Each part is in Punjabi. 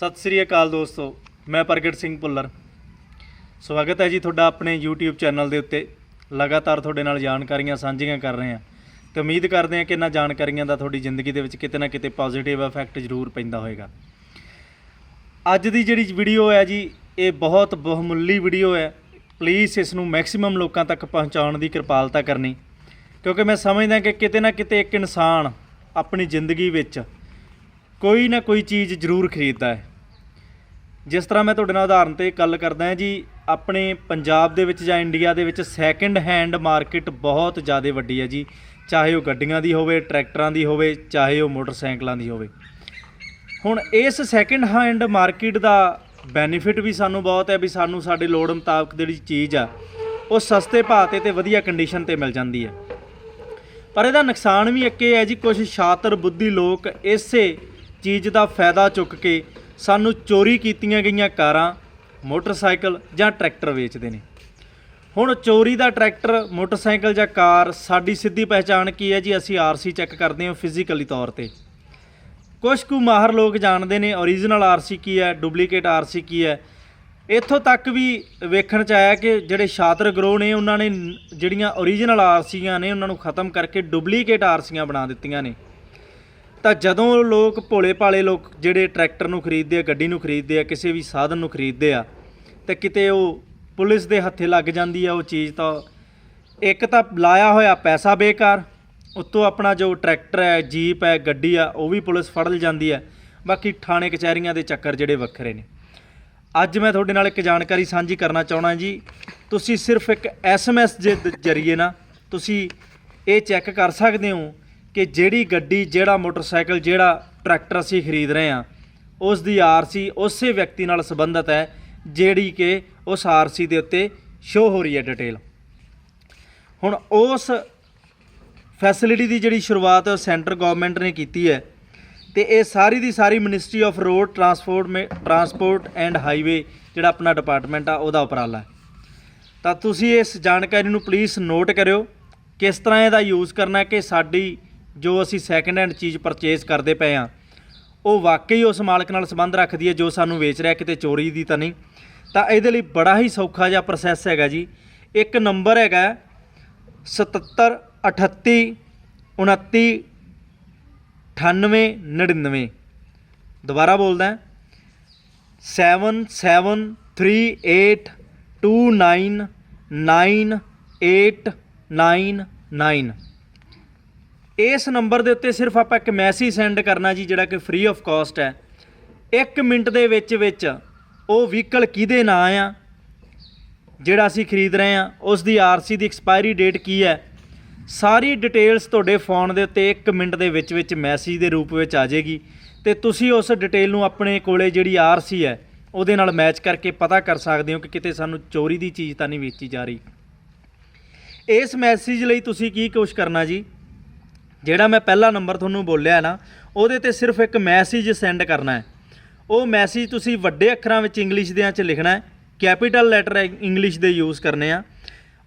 ਸਤਿ ਸ੍ਰੀ ਅਕਾਲ ਦੋਸਤੋ, ਮੈਂ ਪ੍ਰਗਟ ਸਿੰਘ ਭੁੱਲਰ। ਸਵਾਗਤ ਹੈ ਜੀ ਤੁਹਾਡਾ ਆਪਣੇ YouTube ਚੈਨਲ ਦੇ ਉੱਤੇ। ਲਗਾਤਾਰ ਤੁਹਾਡੇ ਨਾਲ ਜਾਣਕਾਰੀਆਂ ਸਾਂਝੀਆਂ ਕਰ ਰਹੇ ਹਾਂ। ਤੇ ਉਮੀਦ ਕਰਦੇ ਹਾਂ ਕਿ ਇਹਨਾਂ ਜਾਣਕਾਰੀਆਂ ਦਾ ਤੁਹਾਡੀ ਜ਼ਿੰਦਗੀ ਦੇ ਵਿੱਚ ਕਿਤੇ ਨਾ ਕਿਤੇ ਪੋਜ਼ਿਟਿਵ ਇਫੈਕਟ ਜ਼ਰੂਰ ਪੈਂਦਾ ਹੋਏਗਾ। ਅੱਜ ਦੀ ਜਿਹੜੀ ਵੀਡੀਓ ਹੈ ਜੀ, ਇਹ ਬਹੁਤ ਬਹੁਮੁੱਲੀ ਵੀਡੀਓ ਹੈ। ਪਲੀਜ਼ ਇਸ ਨੂੰ ਮੈਕਸਿਮਮ ਲੋਕਾਂ ਤੱਕ ਪਹੁੰਚਾਉਣ ਦੀ ਕਿਰਪਾਲਤਾ ਕਰਨੀ। ਕਿਉਂਕਿ ਮੈਂ ਸਮਝਦਾ ਕਿ ਕਿਤੇ ਨਾ ਕਿਤੇ ਇੱਕ ਇਨਸਾਨ ਆਪਣੀ ਜ਼ਿੰਦਗੀ ਵਿੱਚ ਕੋਈ ਨਾ ਕੋਈ ਚੀਜ਼ ਜ਼ਰੂਰ ਖਰੀਦਦਾ ਹੈ। ਜਿਸ ਤਰ੍ਹਾਂ ਮੈਂ ਤੁਹਾਡੇ ਨਾਲ ਉਦਾਹਰਨ ਤੇ ਗੱਲ ਕਰਦਾ ਹਾਂ ਜੀ, ਆਪਣੇ ਪੰਜਾਬ ਦੇ ਵਿੱਚ ਜਾਂ ਇੰਡੀਆ ਦੇ ਵਿੱਚ ਸੈਕੰਡ ਹੈਂਡ ਮਾਰਕੀਟ ਬਹੁਤ ਜ਼ਿਆਦਾ ਵੱਡੀ ਹੈ ਜੀ। ਚਾਹੇ ਉਹ ਗੱਡੀਆਂ ਦੀ ਹੋਵੇ, ਟਰੈਕਟਰਾਂ ਦੀ ਹੋਵੇ, ਚਾਹੇ ਉਹ ਮੋਟਰਸਾਈਕਲਾਂ ਦੀ ਹੋਵੇ। ਹੁਣ ਇਸ ਸੈਕੰਡ ਹੈਂਡ ਮਾਰਕੀਟ ਦਾ ਬੈਨੀਫਿਟ ਵੀ ਸਾਨੂੰ ਬਹੁਤ ਹੈ, ਵੀ ਸਾਨੂੰ ਸਾਡੇ ਲੋੜ ਮੁਤਾਬਕ ਜਿਹੜੀ ਚੀਜ਼ ਆ, ਉਹ ਸਸਤੇ ਭਾਅ ਤੇ ਤੇ ਵਧੀਆ ਕੰਡੀਸ਼ਨ ਤੇ ਮਿਲ ਜਾਂਦੀ ਹੈ। ਪਰ ਇਹਦਾ ਨੁਕਸਾਨ ਵੀ ਇੱਕ ਇਹ ਹੈ ਜੀ ਕੁਝ ਸ਼ਾਤਰ ਬੁੱਧੀ ਲੋਕ ਇਸੇ ਚੀਜ਼ ਦਾ ਫਾਇਦਾ ਚੁੱਕ ਕੇ ਸਾਨੂੰ ਚੋਰੀ ਕੀਤੀਆਂ ਗਈਆਂ ਕਾਰਾਂ, ਮੋਟਰਸਾਈਕਲ ਜਾਂ ਟਰੈਕਟਰ ਵੇਚਦੇ ਨੇ। ਹੁਣ ਚੋਰੀ ਦਾ ਟਰੈਕਟਰ, ਮੋਟਰਸਾਈਕਲ ਜਾਂ ਕਾਰ ਸਾਡੀ ਸਿੱਧੀ ਪਹਿਚਾਣ ਕੀ ਹੈ ਜੀ? ਅਸੀਂ ਆਰਸੀ ਚੈੱਕ ਕਰਦੇ ਹਾਂ ਫਿਜ਼ੀਕਲੀ ਤੌਰ ਤੇ। ਕੁਝ ਕੁ ਮਾਹਰ ਲੋਕ ਜਾਣਦੇ ਨੇ ਓਰੀਜਨਲ ਆਰਸੀ ਕੀ ਹੈ ਡੁਪਲੀਕੇਟ ਆਰਸੀ ਕੀ ਹੈ। ਇੱਥੋਂ ਤੱਕ ਵੀ ਵੇਖਣ ਚ ਆਇਆ ਕਿ ਜਿਹੜੇ ਸ਼ਾਤਰ ਗਰੋਹ ਨੇ, ਉਹਨਾਂ ਨੇ ਜਿਹੜੀਆਂ ਓਰੀਜਨਲ ਆਰਸੀਆਂ ਨੇ, ਉਹਨਾਂ ਨੂੰ ਖਤਮ ਕਰਕੇ ਡੁਪਲੀਕੇਟ ਆਰਸੀਆਂ ਬਣਾ ਦਿੱਤੀਆਂ ਨੇ। ਤਾਂ ਜਦੋਂ ਲੋਕ ਭੋਲੇ ਭਾਲੇ ਲੋਕ ਜਿਹੜੇ ਟਰੈਕਟਰ ਨੂੰ ਖਰੀਦਦੇ ਆ, ਗੱਡੀ ਨੂੰ ਖਰੀਦਦੇ ਆ, ਕਿਸੇ ਵੀ ਸਾਧਨ ਨੂੰ ਖਰੀਦਦੇ ਆ, ਤੇ ਕਿਤੇ ਉਹ ਪੁਲਿਸ ਦੇ ਹੱਥੇ ਲੱਗ ਜਾਂਦੀ ਆ ਉਹ ਚੀਜ਼ ਤਾਂ ਇੱਕ ਤਾਂ ਲਾਇਆ ਹੋਇਆ ਪੈਸਾ ਬੇਕਾਰ, ਉੱਤੋਂ ਆਪਣਾ ਜੋ ਟਰੈਕਟਰ ਹੈ, ਜੀਪ ਹੈ, ਗੱਡੀ ਆ, ਉਹ ਵੀ ਪੁਲਿਸ ਫੜ ਲ ਜਾਂਦੀ ਹੈ ਬਾਕੀ ਥਾਣੇ, ਕਚਹਿਰੀਆਂ ਦੇ ਚੱਕਰ ਜਿਹੜੇ ਵੱਖਰੇ ਨੇ। ਅੱਜ ਮੈਂ ਤੁਹਾਡੇ ਨਾਲ ਇੱਕ ਜਾਣਕਾਰੀ ਸਾਂਝੀ ਕਰਨਾ ਚਾਹਣਾ ਜੀ। ਤੁਸੀਂ ਸਿਰਫ ਇੱਕ ਐਸਐਮਐਸ ਦੇ ਦ- ਜ਼ਰੀਏ ਨਾ ਤੁਸੀਂ ਇਹ ਚੈੱਕ ਕਰ ਸਕਦੇ ਹੋ ਕਿ ਜਿਹੜੀ ਗੱਡੀ, ਜਿਹੜਾ ਮੋਟਰਸਾਈਕਲ, ਜਿਹੜਾ ਟਰੈਕਟਰ ਅਸੀਂ ਖਰੀਦ ਰਹੇ ਹਾਂ, ਉਸ ਦੀ ਆਰਸੀ ਉਸੇ ਵਿਅਕਤੀ ਨਾਲ ਸੰਬੰਧਿਤ ਹੈ, ਜਿਹੜੀ ਕਿ ਉਸ ਆਰਸੀ ਦੇ ਉੱਤੇ ਸ਼ੋ ਹੋ ਰਹੀ ਹੈ ਡਿਟੇਲ ਹੁਣ ਉਸ ਫੈਸਿਲਿਟੀ ਦੀ ਜਿਹੜੀ ਸ਼ੁਰੂਆਤ ਹੈ ਉਹ ਸੈਂਟਰ ਗਵਰਨਮੈਂਟ ਨੇ ਕੀਤੀ ਹੈ, ਤੇ ਇਹ ਸਾਰੀ ਦੀ ਸਾਰੀ ਮਿਨਿਸਟਰੀ ਆਫ ਰੋਡ ਟਰਾਂਸਪੋਰਟ ਮੇ ਟਰਾਂਸਪੋਰਟ ਐਂਡ ਹਾਈਵੇ ਜਿਹੜਾ ਆਪਣਾ ਡਿਪਾਰਟਮੈਂਟ ਆ, ਉਹਦਾ ਉਪਰਾਲਾ ਹੈ। ਤਾਂ ਤੁਸੀਂ ਇਸ ਜਾਣਕਾਰੀ ਨੂੰ ਪਲੀਜ਼ ਨੋਟ ਕਰਿਓ, ਕਿਸ ਤਰ੍ਹਾਂ ਇਹਦਾ ਯੂਜ਼ ਕਰਨਾ ਕਿ ਸਾਡੀ ਜੋ ਅਸੀਂ ਸੈਕੰਡ ਹੈਂਡ ਚੀਜ਼ ਪਰਚੇਸ ਕਰਦੇ ਪਏ ਆ ਉਹ ਵਾਕਈ ਉਸ ਮਾਲਕ ਨਾਲ ਸੰਬੰਧ ਰੱਖਦੀ ਹੈ ਜੋ ਸਾਨੂੰ ਵੇਚ ਰਿਹਾ, ਕਿਤੇ ਚੋਰੀ ਦੀ ਤਾਂ ਨਹੀਂ। ਤਾਂ ਇਹਦੇ ਲਈ ਬੜਾ ਹੀ ਸੌਖਾ ਜਿਹਾ ਪ੍ਰੋਸੈਸ ਹੈਗਾ ਜੀ। ਇੱਕ ਨੰਬਰ ਹੈਗਾ 77 38 29 98 99 ਦੁਬਾਰਾ ਬੋਲਦਾ 7738299899 ਇਸ ਨੰਬਰ ਦੇ ਉੱਤੇ ਸਿਰਫ ਆਪਾਂ ਇੱਕ ਮੈਸੇਜ ਸੈਂਡ ਕਰਨਾ ਜੀ, ਜਿਹੜਾ ਕਿ ਫ੍ਰੀ ਆਫ ਕਾਸਟ ਹੈ। 1 ਮਿੰਟ ਦੇ ਵਿੱਚ ਵਿੱਚ ਉਹ ਵਹੀਕਲ ਕਿਹਦੇ ਨਾਂ ਆ, ਜਿਹੜਾ ਅਸੀਂ ਖਰੀਦ ਰਹੇ ਆ ਉਸ ਦੀ ਆਰਸੀ ਦੀ ਐਕਸਪਾਇਰੀ ਡੇਟ ਕੀ ਹੈ। ਸਾਰੀ ਡਿਟੇਲਸ ਤੁਹਾਡੇ ਫੋਨ ਦੇ ਉੱਤੇ 1 ਮਿੰਟ ਦੇ ਵਿੱਚ ਵਿੱਚ ਮੈਸੇਜ ਦੇ ਰੂਪ ਵਿੱਚ ਆ ਜਾਏਗੀ। ਤੇ ਤੁਸੀਂ ਉਸ ਡਿਟੇਲ ਨੂੰ ਆਪਣੇ ਕੋਲੇ ਜਿਹੜੀ ਆਰਸੀ ਹੈ, ਉਹਦੇ ਨਾਲ ਮੈਚ ਕਰਕੇ ਪਤਾ ਕਰ ਸਕਦੇ ਹੋ ਕਿ ਕਿਤੇ ਸਾਨੂੰ ਚੋਰੀ ਦੀ ਚੀਜ਼ ਤਾਂ ਨਹੀਂ ਵੇਚੀ ਜਾ ਰਹੀ। ਇਸ ਮੈਸੇਜ ਲਈ ਤੁਸੀਂ ਕੀ ਕੁਛ ਕਰਨਾ ਜੀ? ਜਿਹੜਾ ਮੈਂ ਪਹਿਲਾ ਨੰਬਰ ਤੁਹਾਨੂੰ ਬੋਲਿਆ ਨਾ, ਉਹਦੇ ਤੇ ਸਿਰਫ ਇੱਕ ਮੈਸੇਜ ਸੈਂਡ ਕਰਨਾ ਹੈ। ਉਹ ਮੈਸੇਜ ਤੁਸੀਂ ਵੱਡੇ ਅੱਖਰਾਂ ਵਿੱਚ ਇੰਗਲਿਸ਼ ਦੇ ਵਿੱਚ ਲਿਖਣਾ ਹੈ। ਕੈਪੀਟਲ ਲੈਟਰ ਇੰਗਲਿਸ਼ ਦੇ ਯੂਜ਼ ਕਰਨੇ ਆ।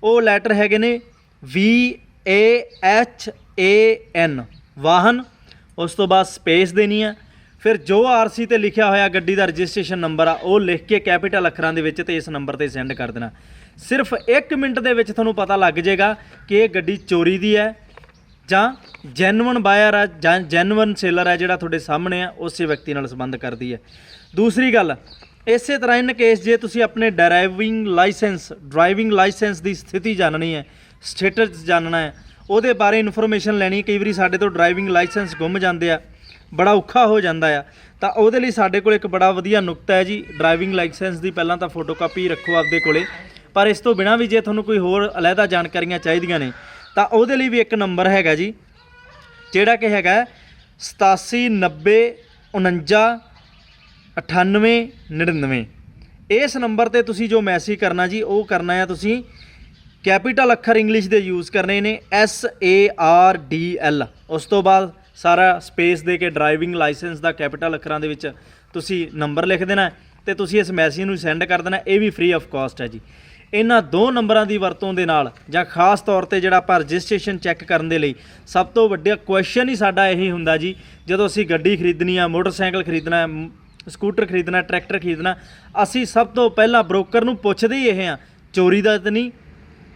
ਉਹ ਲੈਟਰ ਹੈਗੇ ਨੇ V A H A N, ਵਾਹਨ। ਉਸ ਤੋਂ ਬਾਅਦ ਸਪੇਸ ਦੇਣੀ ਆ। ਫਿਰ ਜੋ ਆਰਸੀ ਤੇ ਲਿਖਿਆ ਹੋਇਆ ਗੱਡੀ ਦਾ ਰਜਿਸਟ੍ਰੇਸ਼ਨ ਨੰਬਰ ਆ, ਉਹ ਲਿਖ ਕੇ ਕੈਪੀਟਲ ਅੱਖਰਾਂ ਦੇ ਵਿੱਚ ਤੇ ਇਸ ਨੰਬਰ ਤੇ ਸੈਂਡ ਕਰ ਦੇਣਾ। ਸਿਰਫ 1 ਮਿੰਟ ਦੇ ਵਿੱਚ ਤੁਹਾਨੂੰ ਪਤਾ ਲੱਗ ਜਾਏਗਾ ਕਿ ਇਹ ਗੱਡੀ ਚੋਰੀ ਦੀ ਹੈ। ਜਾਂ ਜੈਨੂਇਨ ਬਾਇਰ ਆ, ਜਾਂ ਜੈਨੂਇਨ ਸੇਲਰ ਹੈ ਜਿਹੜਾ ਤੁਹਾਡੇ ਸਾਹਮਣੇ ਆ, ਉਸੇ ਵਿਅਕਤੀ ਨਾਲ ਸੰਬੰਧ ਕਰਦੀ ਹੈ। ਦੂਸਰੀ ਗੱਲ, ਇਸੇ ਤਰ੍ਹਾਂ ਇਨ ਕੇਸ ਜੇ ਤੁਸੀਂ ਆਪਣੇ ਡਰਾਈਵਿੰਗ ਲਾਇਸੈਂਸ ਡਰਾਈਵਿੰਗ ਲਾਇਸੈਂਸ ਦੀ ਸਥਿਤੀ ਜਾਣਨੀ ਹੈ ਸਟੇਟਸ ਜਾਣਨਾ ਹੈ, ਉਹਦੇ ਬਾਰੇ ਇਨਫੋਰਮੇਸ਼ਨ ਲੈਣੀ ਕਈ ਵਾਰੀ ਸਾਡੇ ਤੋਂ ਡਰਾਈਵਿੰਗ ਲਾਇਸੈਂਸ ਗੁੰਮ ਜਾਂਦੇ ਆ, ਬੜਾ ਔਖਾ ਹੋ ਜਾਂਦਾ ਆ, ਤਾਂ ਉਹਦੇ ਲਈ ਸਾਡੇ ਕੋਲ ਇੱਕ ਬੜਾ ਵਧੀਆ ਨੁਕਤਾ ਹੈ ਜੀ। ਡਰਾਈਵਿੰਗ ਲਾਇਸੈਂਸ ਦੀ ਪਹਿਲਾਂ ਤਾਂ ਫੋਟੋਕਾਪੀ ਰੱਖੋ ਆਪਦੇ ਕੋਲੇ, ਪਰ ਇਸ ਤੋਂ ਬਿਨਾਂ ਵੀ ਜੇ ਤੁਹਾਨੂੰ ਕੋਈ ਹੋਰ ਅਲੱਗਾ ਜਾਣਕਾਰੀਆਂ ਚਾਹੀਦੀਆਂ ਨੇ ਤਾਂ ਉਹਦੇ ਲਈ ਵੀ ਇੱਕ ਨੰਬਰ ਹੈਗਾ ਜੀ, ਜਿਹੜਾ ਕਿ ਹੈਗਾ 879049 ਇਸ ਨੰਬਰ ਤੇ ਤੁਸੀਂ ਜੋ ਮੈਸੇਜ ਕਰਨਾ ਜੀ, ਉਹ ਕਰਨਾ ਹੈ ਤੁਸੀਂ ਕੈਪੀਟਲ ਅੱਖਰ ਇੰਗਲਿਸ਼ ਦੇ ਯੂਜ਼ ਕਰਨੇ ਨੇ, S A R D L ਉਸ ਤੋਂ ਬਾਅਦ ਸਾਰਾ ਸਪੇਸ ਦੇ ਕੇ ਡਰਾਈਵਿੰਗ ਲਾਇਸੈਂਸ ਦਾ ਕੈਪੀਟਲ ਅੱਖਰਾਂ ਦੇ ਵਿੱਚ ਤੁਸੀਂ ਨੰਬਰ ਲਿਖ ਦੇਣਾ ਹੈ ਤੇ ਤੁਸੀਂ ਇਸ ਮੈਸੇਜ ਨੂੰ ਸੈਂਡ ਕਰ ਦੇਣਾ, ਇਹ ਵੀ ਫ੍ਰੀ ਆਫ ਕਾਸਟ ਹੈ ਜੀ। ਇਹਨਾਂ ਦੋ ਨੰਬਰਾਂ ਦੀ ਵਰਤੋਂ ਦੇ ਨਾਲ ਜਾਂ ਖਾਸ ਤੌਰ ਤੇ ਜਿਹੜਾ ਆਪਾਂ ਰਜਿਸਟ੍ਰੇਸ਼ਨ ਚੈੱਕ ਕਰਨ ਦੇ ਲਈ ਸਭ ਤੋਂ ਵੱਡਾ ਕੁਐਸਚਨ ਹੀ ਸਾਡਾ ਇਹੀ ਹੁੰਦਾ ਜੀ, ਜਦੋਂ ਅਸੀਂ ਗੱਡੀ ਖਰੀਦਣੀ ਆ, ਮੋਟਰਸਾਈਕਲ ਖਰੀਦਣਾ ਸਕੂਟਰ ਖਰੀਦਣਾ, ਟਰੈਕਟਰ ਖਰੀਦਣਾ, ਅਸੀਂ ਸਭ ਤੋਂ ਪਹਿਲਾਂ ਬ੍ਰੋਕਰ ਨੂੰ ਪੁੱਛਦੇ ਹੀ ਇਹ ਆ, ਚੋਰੀ ਦਾ ਤਾਂ ਨਹੀਂ,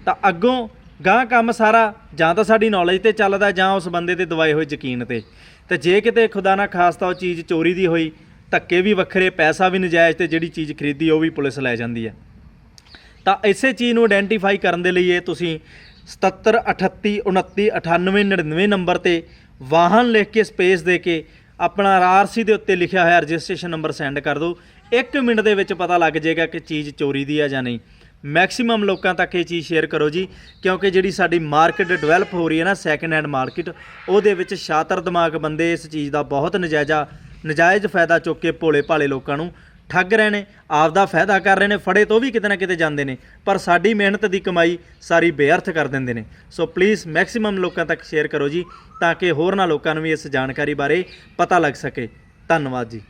ਤਾਂ ਅੱਗੋਂ ਗਾਂ ਕੰਮ ਸਾਰਾ ਜਾਂ ਤਾਂ ਸਾਡੀ ਨੌਲੇਜ ਤੇ ਚੱਲਦਾ ਜਾਂ ਉਸ ਬੰਦੇ ਦੇ ਦਵਾਏ ਹੋਏ ਯਕੀਨ ਤੇ। ਤੇ ਜੇ ਕਿਤੇ ਖੁਦਾ ਨਾ ਖਾਸਤਾ ਉਹ ਚੀਜ਼ ਚੋਰੀ ਦੀ ਹੋਈ, ਧੱਕੇ ਵੀ ਵੱਖਰੇ, ਪੈਸਾ ਵੀ ਨਜਾਇਜ਼ ਤੇ ਜਿਹੜੀ ਚੀਜ਼ ਖਰੀਦੀ ਉਹ ਵੀ ਪੁਲਿਸ ਲੈ ਜਾਂਦੀ ਹੈ ਤਾਂ ਇਸੇ ਚੀਜ਼ ਨੂੰ ਆਇਡੈਂਟੀਫਾਈ ਕਰਨ ਦੇ ਲਈ ਇਹ ਤੁਸੀਂ 77 38 29 98 99 ਨੰਬਰ ਤੇ ਵਾਹਨ ਲਿਖ ਕੇ ਸਪੇਸ ਦੇ ਕੇ ਆਪਣਾ ਆਰਸੀ ਦੇ ਉੱਤੇ ਲਿਖਿਆ ਹੋਇਆ ਰਜਿਸਟ੍ਰੇਸ਼ਨ ਨੰਬਰ ਸੈਂਡ ਕਰ ਦਿਓ। 1 ਮਿੰਟ ਦੇ ਵਿੱਚ ਪਤਾ ਲੱਗ ਜਾਏਗਾ ਕਿ ਚੀਜ਼ ਚੋਰੀ ਦੀ ਹੈ ਜਾਂ ਨਹੀਂ। ਮੈਕਸਿਮਮ ਲੋਕਾਂ ਤੱਕ ਇਹ ਚੀਜ਼ ਸ਼ੇਅਰ ਕਰੋ ਜੀ, ਕਿਉਂਕਿ ਜਿਹੜੀ ਸਾਡੀ ਮਾਰਕੀਟ ਡਿਵੈਲਪ ਹੋ ਰਹੀ ਹੈ ਨਾ ਸੈਕੰਡ ਹੈਂਡ ਮਾਰਕੀਟ ਉਹਦੇ ਵਿੱਚ ਸ਼ਾਤਰ ਦਿਮਾਗ ਬੰਦੇ ਇਸ ਚੀਜ਼ ਦਾ ਬਹੁਤ ਨਜਾਇਜ਼ਾ ਨਜਾਇਜ਼ ਫਾਇਦਾ ਚੁੱਕ ਕੇ ਭੋਲੇ ਭਾਲੇ ਲੋਕਾਂ ਨੂੰ ਠੱਗ ਰਹੇ ਨੇ ਆਪ ਦਾ ਫਾਇਦਾ ਕਰ ਰਹੇ ਨੇ, ਫੜੇ ਤੋਂ ਵੀ ਕਿਤੇ ਨਾ ਕਿਤੇ ਜਾਂਦੇ ਨੇ, ਪਰ ਸਾਡੀ ਮਿਹਨਤ ਦੀ ਕਮਾਈ ਸਾਰੀ ਬੇਅਰਥ ਕਰ ਦਿੰਦੇ ਨੇ। ਸੋ ਪਲੀਜ਼ ਮੈਕਸਿਮਮ ਲੋਕਾਂ ਤੱਕ ਸ਼ੇਅਰ ਕਰੋ ਜੀ, ਤਾਂ ਕਿ ਹੋਰਨਾਂ ਲੋਕਾਂ ਨੂੰ ਵੀ ਇਸ ਜਾਣਕਾਰੀ ਬਾਰੇ ਪਤਾ ਲੱਗ ਸਕੇ। ਧੰਨਵਾਦ ਜੀ।